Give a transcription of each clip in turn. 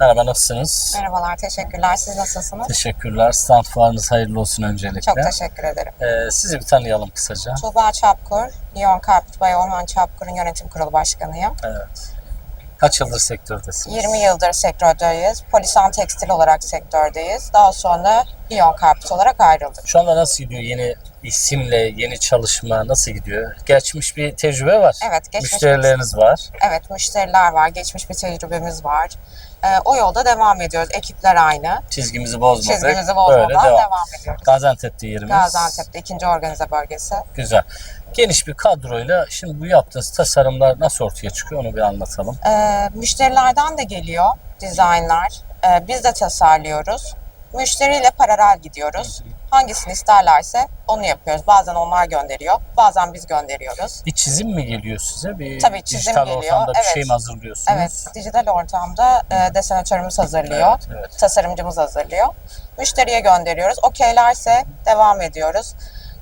Merhaba nasılsınız? Merhabalar, teşekkürler. Siz nasılsınız? Teşekkürler. Stand fuarınız hayırlı olsun öncelikle. Çok teşekkür ederim. Ee, sizi bir tanıyalım kısaca. Tuğba Çapkur, Lyon Carpet Bay Orhan Çapkur'un yönetim kurulu başkanıyım. Evet. Kaç yıldır sektördesiniz? 20 yıldır sektördeyiz. Polisan Tekstil olarak sektördeyiz. Daha sonra Lyon Carpet olarak ayrıldık. Şu anda nasıl gidiyor yeni isimle, yeni çalışma nasıl gidiyor? Geçmiş bir tecrübe var. Evet, geçmiş Müşterileriniz var. Evet, müşteriler var, geçmiş bir tecrübemiz var. Ee, o yolda devam ediyoruz. Ekipler aynı. Çizgimizi bozmadık. Çizgimizi bozmadan devam. devam. ediyoruz. Gaziantep'te yerimiz. Gaziantep'te ikinci organize bölgesi. Güzel. Geniş bir kadroyla şimdi bu yaptığınız tasarımlar nasıl ortaya çıkıyor onu bir anlatalım. Ee, müşterilerden de geliyor dizaynlar. Ee, biz de tasarlıyoruz. Müşteriyle paralel gidiyoruz. Hangisini isterlerse onu yapıyoruz. Bazen onlar gönderiyor, bazen biz gönderiyoruz. Bir çizim mi geliyor size? Bir Tabii çizim dijital geliyor, ortamda bir evet. şey mi hazırlıyorsunuz? Evet, dijital ortamda e, desenatörümüz hazırlıyor, Evet, evet. tasarımcımız hazırlıyor. Müşteriye gönderiyoruz. Okeylerse devam ediyoruz.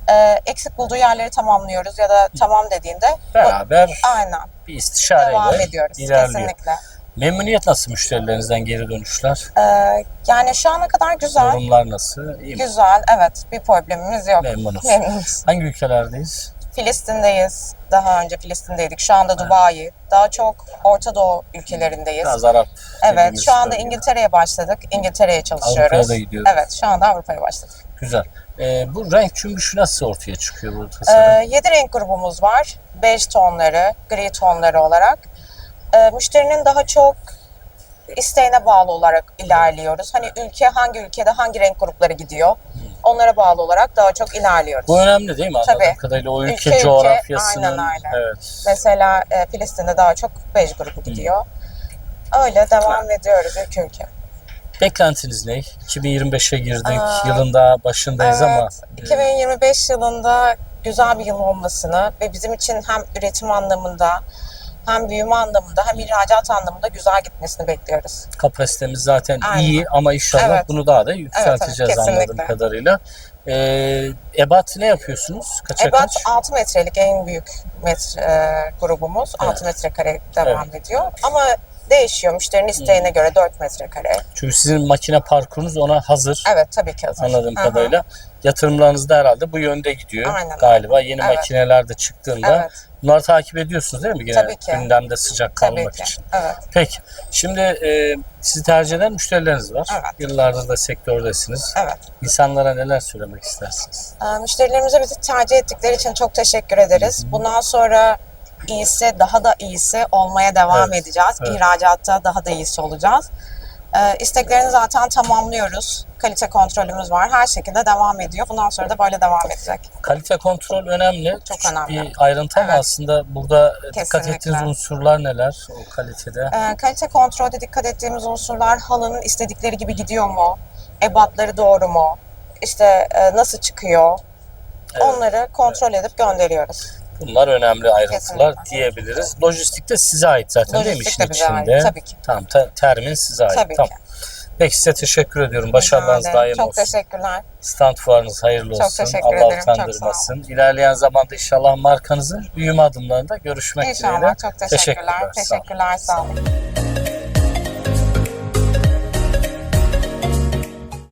Ee, eksik bulduğu yerleri tamamlıyoruz ya da tamam dediğinde Beraber aynen bir istişareyle devam ediyoruz. ilerliyor. Kesinlikle. Memnuniyet nasıl müşterilerinizden geri dönüşler? Ee, yani şu ana kadar güzel. Sorunlar nasıl? İyi mi? Güzel, evet. Bir problemimiz yok. Memnunuz. Memnunuz. Hangi ülkelerdeyiz? Filistin'deyiz. Daha önce Filistin'deydik. Şu anda Dubai. Daha çok Orta Doğu ülkelerindeyiz. Biraz Arap. Evet, dediğimiz şu anda. İngiltere'ye başladık. İngiltere'ye çalışıyoruz. Avrupa'ya da gidiyoruz. Evet, şu anda Avrupa'ya başladık. Güzel. Ee, bu renk cümbüşü nasıl ortaya çıkıyor bu tasarım? Ee, 7 renk grubumuz var. Bej tonları, gri tonları olarak. Ee, müşterinin daha çok isteğine bağlı olarak ilerliyoruz. Hani ülke hangi ülkede hangi renk grupları gidiyor? Onlara bağlı olarak daha çok ilerliyoruz. bu önemli değil mi? Anladığım tabii. kadarıyla o ülke, Ülke coğrafyasının. aynen öyle. Evet. Mesela e, Filistin'de daha çok bej grubu gidiyor. Öyle devam ediyoruz ülke ülke. Beklentiniz ne? 2025'e girdik. Aa, Yılın daha başındayız ama Evet, 2025 yılında güzel bir yıl olmasını ve bizim için hem üretim anlamında hem büyüme anlamında hem ihracat anlamında güzel gitmesini bekliyoruz. kapasitemiz zaten Aynen. iyi ama inşallah Evet. bunu daha da yükselteceğiz anladığım kesinlikle. kadarıyla. Ee, ebat ne yapıyorsunuz? Kaça Ebat kaç? 6 metrelik en büyük metre, e, grubumuz. Evet. 6 metrekare devam ediyor. Ama değişiyor. Müşterinin isteğine göre 4 metrekare. Çünkü sizin makine parkurunuz ona hazır. Evet tabii ki hazır. Anladığım hı. kadarıyla. Yatırımlarınız da herhalde bu yönde gidiyor Aynen öyle. galiba. Yeni Evet. makineler de çıktığında Evet. bunları takip ediyorsunuz değil mi? Yine Tabii ki. gündemde sıcak Tabii kalmak ki. için. Evet. Peki. Şimdi e, sizi tercih eden müşterileriniz var. Evet. Yıllardır da sektördesiniz. Evet. İnsanlara neler söylemek istersiniz? Ee, Müşterilerimize bizi tercih ettikleri için çok teşekkür ederiz. Bundan sonra iyisi, daha da iyisi olmaya devam Evet, edeceğiz. evet. İhracatta daha da iyisi olacağız. Ee, isteklerini zaten tamamlıyoruz. Kalite kontrolümüz var. Her şekilde devam ediyor. Bundan sonra da böyle devam edecek. Kalite kontrol önemli. Çok Küçük önemli. Bir ayrıntı ama Evet. aslında burada dikkat Kesinlikle. ettiğiniz unsurlar neler o kalitede? Ee, kalite kontrolde dikkat ettiğimiz unsurlar halının istedikleri gibi gidiyor mu? Ebatları doğru mu? İşte e, nasıl çıkıyor? Evet. Onları kontrol edip gönderiyoruz. Bunlar önemli ayrıntılar Kesinlikle. diyebiliriz. Lojistik de size ait zaten değil mi Lojistik işin de bize ait, içinde? tabii ki. Tamam, te- termin size ait. Tabii tamam. ki. Peki size teşekkür ediyorum. Başarılarınız daim Çok olsun. teşekkürler. Stand fuarınız hayırlı Çok olsun. teşekkür Allah ederim. Çok utandırmasın. İlerleyen zamanda inşallah markanızın büyüme adımlarında görüşmek dileğiyle. İnşallah. Çok teşekkürler. Teşekkürler, sağ olun. Teşekkürler. Sağ olun.